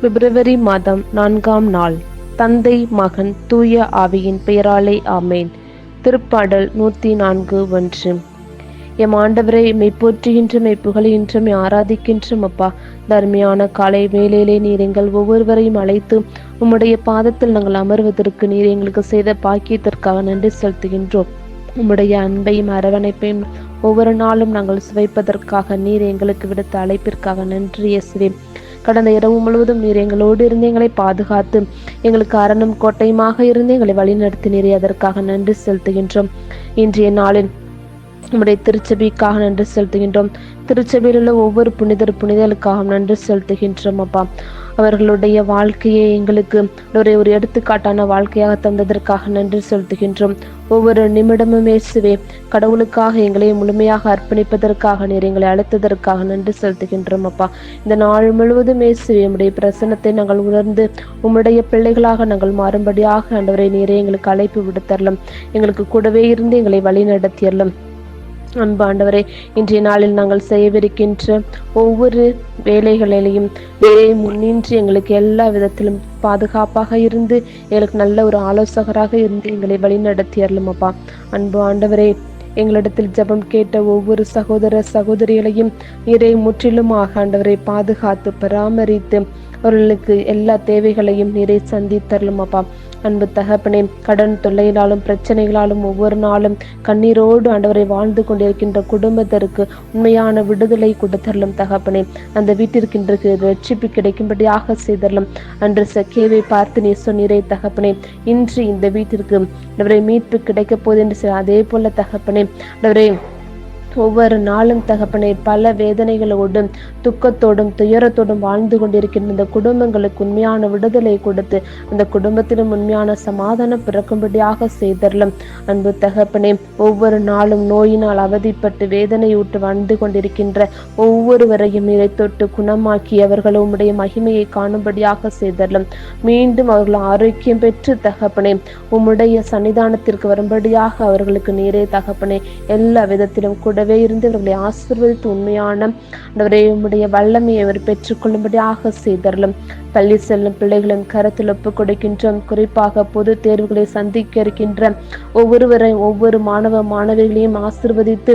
பிப்ரவரி மாதம் நான்காம் நாள். தந்தை மகன் தூய ஆவியின் பெயராலே ஆமேன். திருப்பாடல் நூற்றி நான்கு ஒன்று. எம் ஆண்டவரை மெய் போற்றுகின்ற மெய் புகழுகின்ற மெய் ஆராதிக்கின்றோம் அப்பா. தர்மியான காலை வேலையிலே நீர் எங்கள் ஒவ்வொருவரையும் அழைத்து உம்முடைய பாதத்தில் நாங்கள் அமர்வதற்கு நீர் எங்களுக்கு செய்த பாக்கியத்திற்காக நன்றி செலுத்துகின்றோம். உம்முடைய அன்பையும் அரவணைப்பையும் ஒவ்வொரு நாளும் நாங்கள் சுவைப்பதற்காக நீர் எங்களுக்கு விடுத்த அழைப்பிற்காக நன்றி இயேசுவேன் கடந்த இரவு முழுவதும் நீர் எங்களோடு இருந்து எங்களை பாதுகாத்து எங்களுக்கு அரணும் கோட்டையுமாக இருந்து எங்களை வழிநடத்தினீர். அதற்காக நன்றி செலுத்துகின்றோம். இன்றைய நாளில் நம்முடைய திருச்சபைக்காக நன்றி செலுத்துகின்றோம். திருச்சபையில் உள்ள ஒவ்வொரு புனிதர் புனிதர்களுக்காகவும் நன்றி செலுத்துகின்றோம் அப்பா. அவர்களுடைய வாழ்க்கையை எங்களுக்கு ஒரு ஒரு எடுத்துக்காட்டான வாழ்க்கையாக தந்ததற்காக நன்றி செலுத்துகின்றோம். ஒவ்வொரு நிமிடமும் இயேசுவே கடவுளுக்காக எங்களை முழுமையாக அர்ப்பணிப்பதற்காக நீர் எங்களை அழைத்ததற்காக நன்றி செலுத்துகின்றோம் அப்பா. இந்த நாள் முழுவதும் இயேசுவே உம்முடைய பிரசனத்தை நாங்கள் உணர்ந்து உம்முடைய பிள்ளைகளாக நாங்கள் மாறும்படியாக ஆண்டவரை நீரே எங்களுக்கு அழைப்பு விடுத்தரலாம் எங்களுக்கு கூடவே இருந்து எங்களை வழி நடத்தியறலாம் அன்பாண்டவரே இன்றைய நாளில் நாங்கள் செய்யவிருக்கின்ற ஒவ்வொரு வேலைகளிலையும் வேலையை முன்னின்று எங்களுக்கு எல்லா விதத்திலும் பாதுகாப்பாக இருந்து எங்களுக்கு நல்ல ஒரு ஆலோசகராக இருந்து எங்களை வழிநடத்தி அருளுமப்பா. அன்பு ஆண்டவரே எங்களிடத்தில் ஜெபம் கேட்ட ஒவ்வொரு சகோதர சகோதரிகளையும் நீரை முற்றிலுமாக ஆண்டவரை பாதுகாத்து பராமரித்து அவர்களுக்கு எல்லா தேவைகளையும் நீரை சந்தித்தரலும் அப்பா. அன்பு தகப்பனே கடன் தொல்லையினாலும் பிரச்சனைகளாலும் ஒவ்வொரு நாளும் கண்ணீரோடு ஆண்டவரை வாழ்ந்து கொண்டிருக்கின்ற குடும்பத்திற்கு உண்மையான விடுதலை கொடுத்தரலும் தகப்பனே. அந்த வீட்டிற்கு ரட்சிப்பு கிடைக்கும்படியாக செய்தரலும். அன்று சக்கியவை பார்த்து நீ சொன்னீரே தகப்பனே. இன்று இந்த வீட்டிற்கு அவரை மீட்பு கிடைக்கப் போகுது என்று சொல் அதே போல தகப்பனே அவரை ஒவ்வொரு நாளும் தகப்பனை பல வேதனைகளோடும் துக்கத்தோடும் துயரத்தோடும் வாழ்ந்து கொண்டிருக்கின்ற இந்த குடும்பங்களுக்கு உண்மையான விடுதலை கொடுத்து அந்த குடும்பத்திலும் உண்மையான சமாதானம் பிறக்கும்படியாக செய்தரலும். அன்பு தகப்பனே ஒவ்வொரு நாளும் நோயினால் அவதிப்பட்டு வேதனையூட்டு வாழ்ந்து கொண்டிருக்கின்ற ஒவ்வொருவரையும் இறை தொட்டு குணமாக்கி அவர்கள் உம்முடைய மகிமையை காணும்படியாக செய்தரலும். மீண்டும் அவர்கள் ஆரோக்கியம் பெற்று தகப்பனே உம்முடைய சன்னிதானத்திற்கு வரும்படியாக அவர்களுக்கு நீரே தகப்பனே எல்லா விதத்திலும் கூட கூடவே இருந்து இவர்களை ஆசிர்வதித்து உண்மையான ஆண்டவரே உம்முடைய வல்லமையை அவர் பெற்றுக்கொள்ளும்படியாக செய்தரலும் பள்ளி செல்லும் பிள்ளைகளும் கருத்தில் ஒப்புக் கொடுக்கின்றோம் குறிப்பாக பொது தேர்வுகளை சந்திக்க இருக்கின்ற ஒவ்வொருவரை ஒவ்வொரு மாணவ மாணவிகளையும் ஆசிர்வதித்து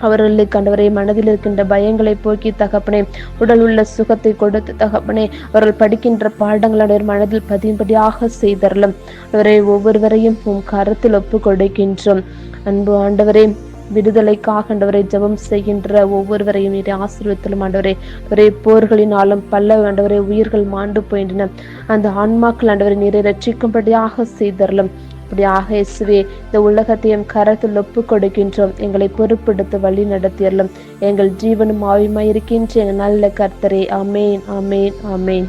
அவர்களுக்கு கண்டவரை மனதில் இருக்கின்ற பயங்களை போக்கி தகப்பனே உடல் உள்ள சுகத்தை கொடுத்து தகப்பனே அவர்கள் படிக்கின்ற பாடங்களுடைய மனதில் பதியும்படியாக செய்தரலும் அவரை ஒவ்வொருவரையும் உம் கருத்தில் ஒப்பு கொடுக்கின்றோம் அன்பு ஆண்டவரே விடுதலைக்காக ஆண்டவரை ஜெபம் செய்கின்ற ஒவ்வொருவரையும் நீரை ஆசீர்வத்திலும் ஆண்டவரே. ஒரே போர்களினாலும் பல்ல ஆண்டவரை உயிர்கள் மாண்டு போயின்றன. அந்த ஆன்மாக்கள் ஆண்டவரை நீரை ரட்சிக்கும்படியாக செய்தரலும். அப்படியாக இயேசுவே இந்த உலகத்தையும் கரத்தில் ஒப்பு கொடுக்கின்றோம் எங்களை பொறுப்பெடுத்து வழி நடத்தியறலும் எங்கள் ஜீவனும் ஆவியுமாய் இருக்கின்ற எங்கள் நல்ல கர்த்தரே. அமேன் அமேன் அமேன்